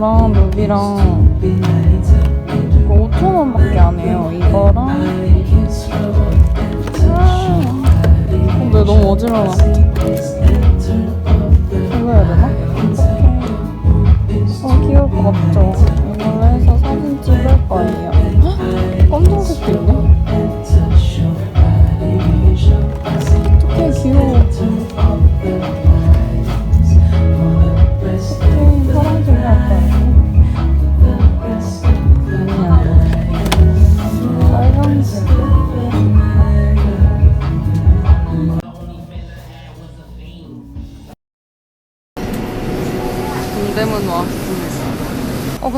이거랑 묘비랑 이거 5천 원밖에 안 해요. 이거랑 아, 근데 너무 어지러워. 이거 해야 되나? 어 귀여울 것 같죠?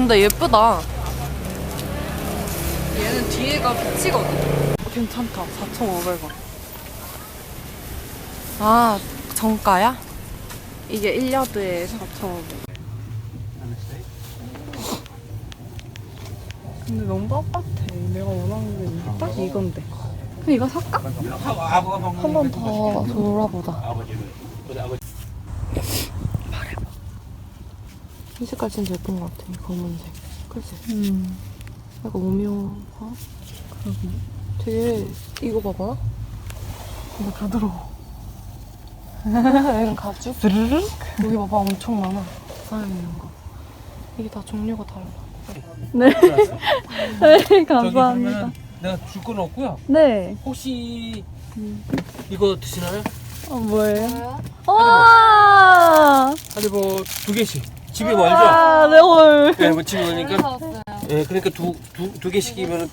근데 예쁘다. 얘는 뒤에가 빛이거든. 어, 괜찮다. 4,500원. 아 정가야? 이게 1야드에 4,500원. 근데 너무 빳빳해. 내가 원하는 게 딱 이건데. 그럼 이거 살까? 한 번 더 돌아보자. 말해봐. 이 색깔 진짜 예쁜 것 같아. 이 검은색. 그치? 음. 약간 오묘한? 그러게. 되게, 이거 봐봐. 이거 부드러워. 이건 가죽? 스르륵? 여기 봐봐. 엄청 많아. 쌓여 있는 거. 이게 다 종류가 달라. 네. 네, 감사합니다. 내가 줄 건 없고요. 네. 혹시 이거 드시나요? 어, 뭐예요? 와! 아니 뭐두 개씩. 집이 멀죠? 아, 네, 헐. 네, 뭐 집이 멀니까. 예, 그러니까 두 두 두 개씩이면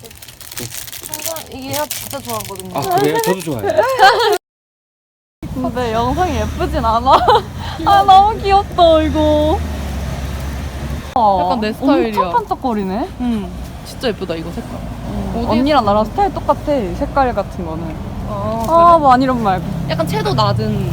이게 진짜 좋아하거든요. 아 그래요? 저도 좋아해요. 근데 영상이 예쁘진 않아. 아, 너무 귀엽다, 이거. 약간 내 스타일이야. 엄청 반짝거리네. 응. 진짜 예쁘다 이거 색깔. 어디에- 언니랑 나랑 스타일 똑같아. 색깔 같은 거는. 아, 아, 뭐 아니란 말고. 약간 채도 낮은.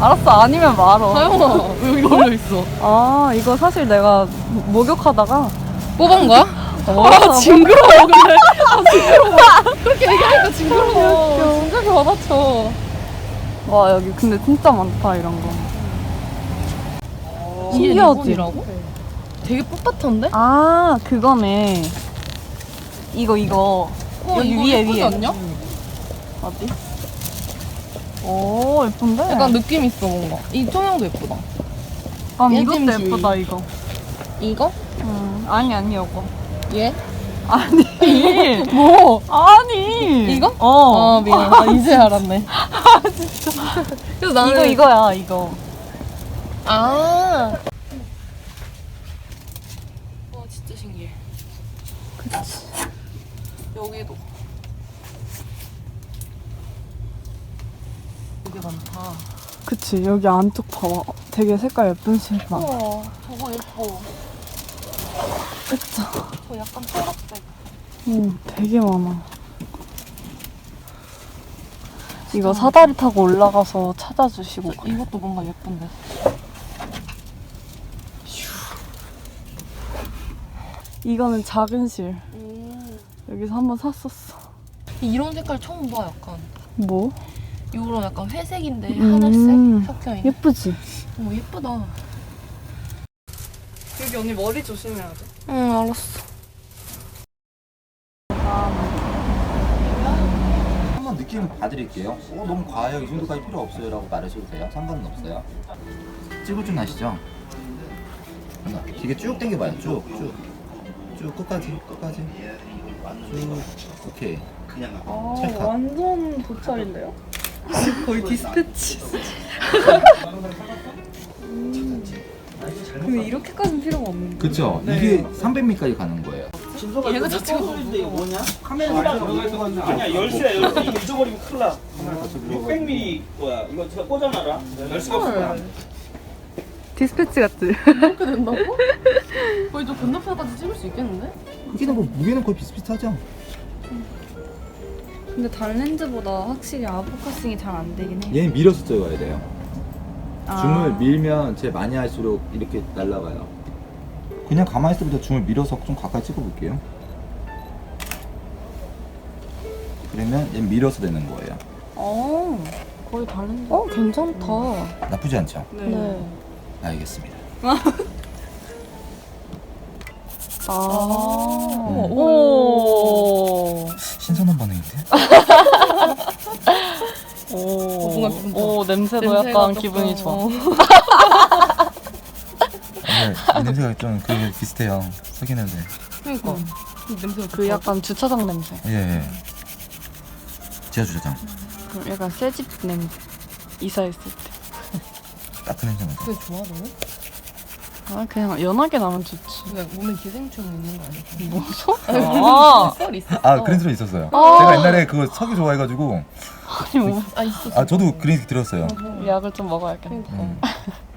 알았어, 아니면 말어. 사영아 여기 걸려 있어. 아, 이거 사실 내가 목욕하다가. 뽑은 거야? 아 징그러워 근데. 아 징그러워. 그렇게 얘기하니까 징그러워. 진짜 받아쳐. 와, 여기 근데 진짜 많다, 이런 거. 이게 신기하지? 되게 뻣뻣한데? 아, 그거네. 이거, 이거. 어, 여기 이거 위에, 예쁘지 위에. 않냐? 어디? 오, 예쁜데? 약간 느낌 있어 뭔가. 이 통영도 예쁘다. 아, 얘 이것도 주의. 예쁘다, 이거. 이거? 응. 아니, 아니, 이거. 얘? 아니. 뭐? 아니. 이거? 어. 아 미안. 아, 이제 알았네. 아 진짜. 그래서 나는 이거, 이거야, 이거. 아. 와 진짜 신기해. 그치. 여기도. 되게 많다. 그치, 여기 안쪽 봐봐. 되게 색깔 예쁜 실밥. 우와 저거 예뻐. 그쵸. 저 약간 초록색. 응, 되게 많아. 이거 사다리 타고 올라가서 찾아주시고. 가요. 이것도 뭔가 예쁜데. 이거는 작은 실. 음. 여기서 한번 샀었어. 이런 색깔 처음 봐 약간. 뭐? 이런 약간 회색인데 음. 하늘색 섞여 있는. 예쁘지? 어 예쁘다. 여기 언니 머리 조심해야 돼. 응 알았어. 한번 느낌 봐드릴게요. 어, 너무 과해요. 이 정도까지 필요 없어요. 라고 말하셔도 돼요. 상관은 없어요. 찍을 줄 아시죠? 하나, 되게 쭉 당겨봐요. 쭉, 쭉. 쭉, 끝까지, 끝까지. 쭉, 오케이. 아, 찰칵. 완전 도찰인데요? 거의 디스패치. 음. 근데 이렇게까지는 필요가 없는데. 그쵸? 이게 300m까지 가는 거예요. 얘가 자체가 아니야 열쇠야 열쇠 이거 잊어버리면 큰일 나 600mm 거야 이거 제가 꽂아놔라 열쇠가 없어 디스패치 같지? 이렇게 된다고? 거의 저 건너편까지 찍을 수 있겠는데? 크기는 뭐, 무게는 거의 비슷비슷하죠? 근데 다른 렌즈보다 확실히 아웃포커싱이 잘 안 되긴 해. 얘는 밀어서 찍어야 돼요. 아. 줌을 밀면 제 많이 할수록 이렇게 날아가요. 그냥 가만히 있을 때보다 줌을 밀어서 좀 가까이 찍어볼게요. 그러면 얘 밀어서 되는 거예요. 어, 거의 다른데? 어 괜찮다. 나쁘지 않죠? 네. 알겠습니다. 아. 오. 신선한 반응인데? 오. 뭔가 기분 좋아. 오, 냄새도 냄새가 약간 조금, 기분이 좋아. 어. 네, 이 냄새가 좀그 비슷해요. 석유 냄새. 그러니까 이 냄새가 그 약간 주차장 냄새. 예, 예. 지하 주차장. 그 약간 새집 냄새. 이사했을 때. 딱 그 냄새. 그게 좋아 너는? 아, 그냥 연하게 나면 좋지. 그냥 몸에 기생충 있는 거 아니야? 무서? 아, 썰 있어. 아, 그린 소리 있었어요. 아. 제가 옛날에 그 석유 좋아해가지고 아니 뭐 아 있어. 아 저도 그린 들었어요. 약을 좀 먹어야겠네. 그러니까. 음.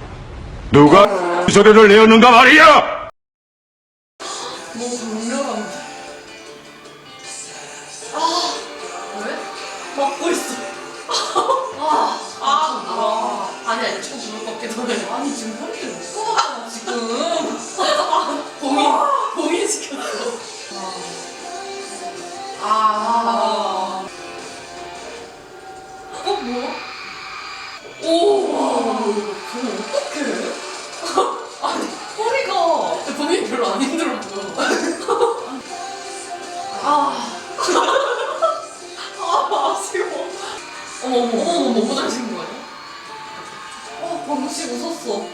누가 소리를 내었는가 말이야! 아니 아니 지금 부를 것 같기도 해. 아니 지금 허리를 못 꺼봤잖아 지금. 봉인 봉인 시켰어. 아. 어 뭐야? 오. 저는 어 어머 어머 어머 너무 잘생긴 거 아니야? 어, 방금 씨 웃었어.